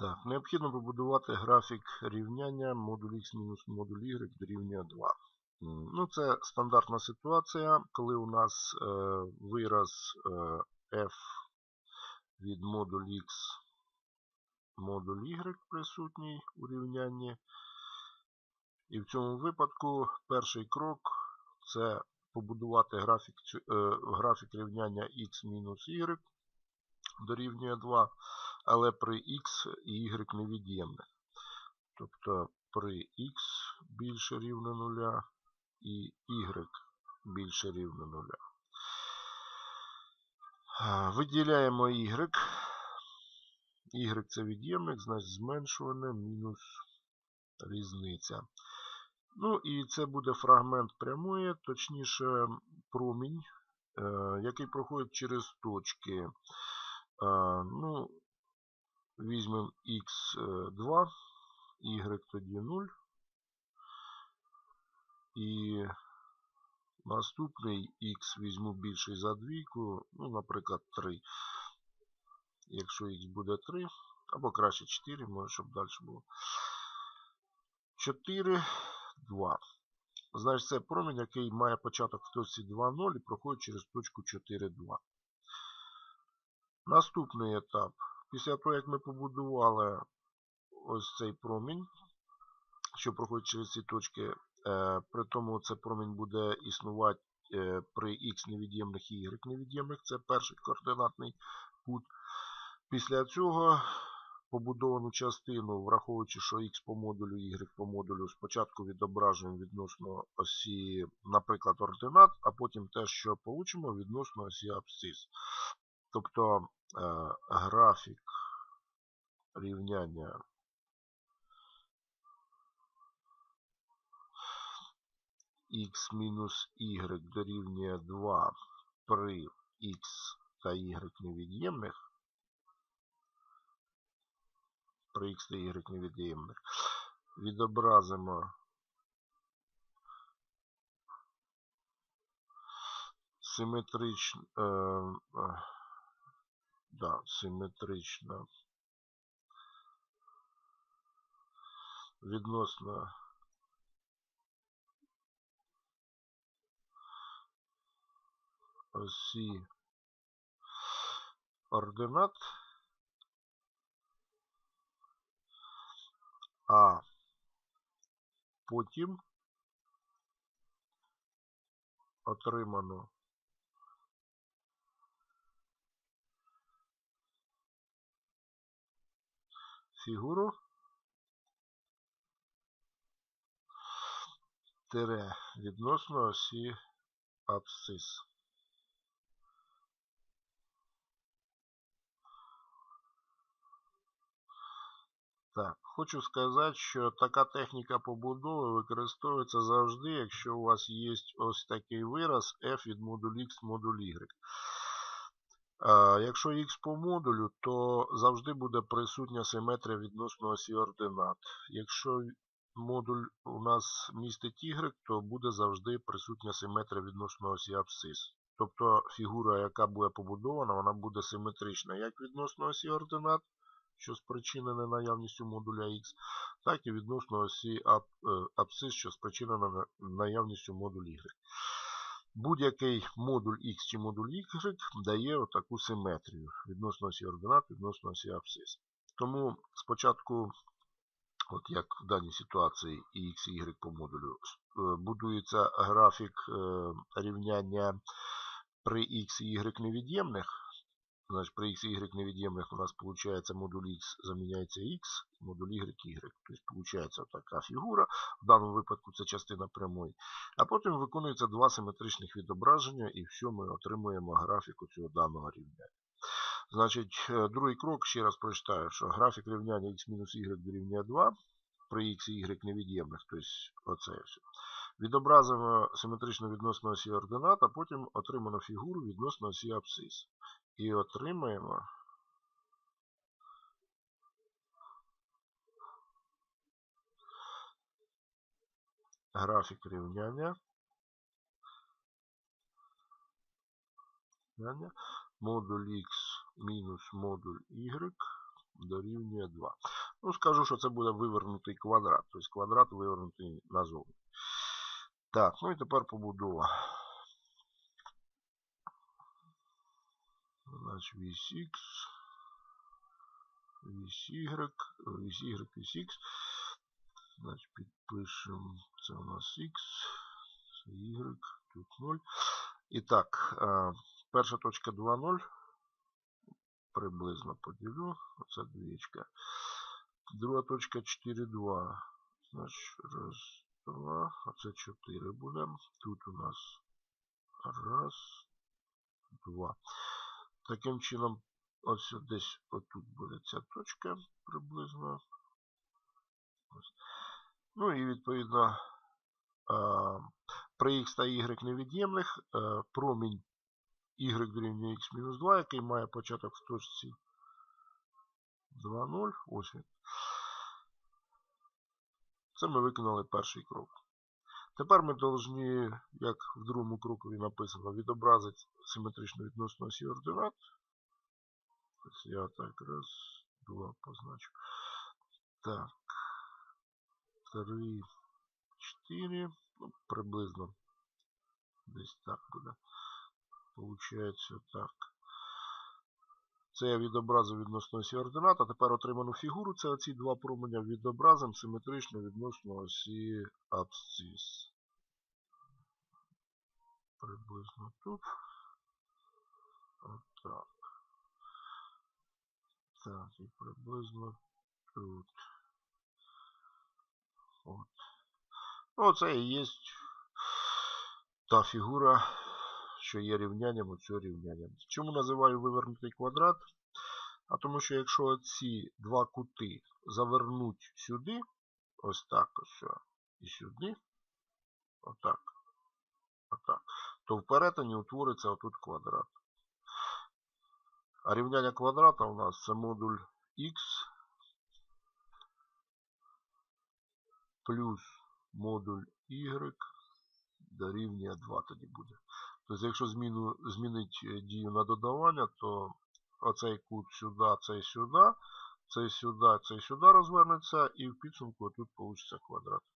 Так, необхідно побудувати графік рівняння модуль x мінус модуль y дорівнює 2. Ну, це стандартна ситуація, коли у нас е, вираз е, f від модуль x модуль y присутній у рівнянні. І в цьому випадку перший крок це побудувати графік, е, графік рівняння x мінус y дорівнює 2, але при x і y невід'ємне. Тобто при x більше рівне 0 і y більше рівне 0. А, Виділяємо y. y це від'ємник, значить зменшуване мінус різниця. Ну і це буде фрагмент прямої, точніше промінь, е, який проходить через точки. Ну, візьмемо x2, y тоді 0. І наступний x візьму більший за двійку, ну, наприклад, 3. Якщо x буде 3, або краще 4, може, щоб далі було. 4, 2. Значить, це промінь, який має початок в точці 2, 0 і проходить через точку 4, 2. Наступний етап. Після того, як ми побудували ось цей промінь, що проходить через ці точки, е, при тому це промінь буде існувати е, при x невід'ємних і y невід'ємних, це перший координатний кут. Після цього побудовану частину, враховуючи, що x по модулю, y по модулю, спочатку відображуємо відносно осі, наприклад, ординат, а потім те, що получимо відносно осі абсцис. Тобто графік рівняння x мінус y дорівнює 2 при x та y невід'ємних, при x та y невід'ємних, відобразимо. Симетрично, е, е, да, симетрично відносно осі ординат, а потім отримано фігуру тире відносно осі абсцис. Так, хочу сказати, що така техніка побудови використовується завжди, якщо у вас є ось такий вираз f від модуль x модуль y. Якщо x по модулю, то завжди буде присутня симетрія відносно осі ординат. Якщо модуль у нас містить y, то буде завжди присутня симетрія відносно осі абсцис. Тобто фігура, яка буде побудована, вона буде симетрична як відносно осі ординат, що спричинене наявністю модуля X, так і відносно осі е, абсцис, що спричинена наявністю модуля Y. Будь-який модуль X чи модуль Y дає отаку симетрію відносно осі ординат, відносно осі абсцис. Тому спочатку, от як в даній ситуації і X і Y по модулю, е, будується графік е, рівняння при X і Y невід'ємних. Значить, при x y невід'ємних у нас виходить модуль x заміняється x, модуль y y. Тобто виходить така фігура. В даному випадку це частина прямої. А потім виконується два симетричних відображення, і все, ми отримуємо графіку цього даного рівняння. Значить, е, другий крок, ще раз прочитаю, що графік рівняння x-y дорівнює 2 при x і y невід'ємних, тобто оце все. Відобразимо симетрично відносно осі ординат, а потім отримано фігуру відносно осі абсцис. І отримаємо графік рівняння. модуль x мінус модуль y дорівнює 2. Ну, скажу, що це буде вивернутий квадрат. Тобто квадрат вивернутий назовні. Так, ну і тепер побудова. Значить, вісь X, вісь Y, вісь Y, вісь X. Значить, підпишемо, це у нас X, Y, тут 0. І так, е, перша точка 2,0. Приблизно поділю. Оце двічка. Друга точка 4,2. Значить, раз, два. Оце 4 буде. Тут у нас раз, два. Таким чином, ось десь отут буде ця точка приблизно. Ось. Ну і відповідно при x та y невід'ємних промінь y дорівнює x-2, який має початок в точці 2,0. Ось він. Це ми виконали перший крок. Тепер ми повинні, як в другому крокові написано, відобразити симетрично відносно осі ординат. Ось я так раз, два позначу. Так. Три, чотири. Ну, приблизно десь так буде. Получається так. Це я відобразив відносно осі ординат, а тепер отриману фігуру. Це оці два променя відобразимо симетрично відносно осі абсцис. Приблизно тут. Отак. Так, і приблизно тут. От. Оце і є та фігура, що є рівнянням оцього рівняння. Чому називаю вивернутий квадрат? А тому що якщо ці два кути завернуть сюди, ось так ось і сюди, отак, отак, то в перетині утвориться отут квадрат. А рівняння квадрата у нас це модуль x плюс модуль y дорівнює 2 тоді буде. Тобто, якщо зміну, змінить е, дію на додавання, то оцей кут сюди, цей сюди, цей сюди, цей сюди розвернеться, і в підсумку тут вийде квадрат.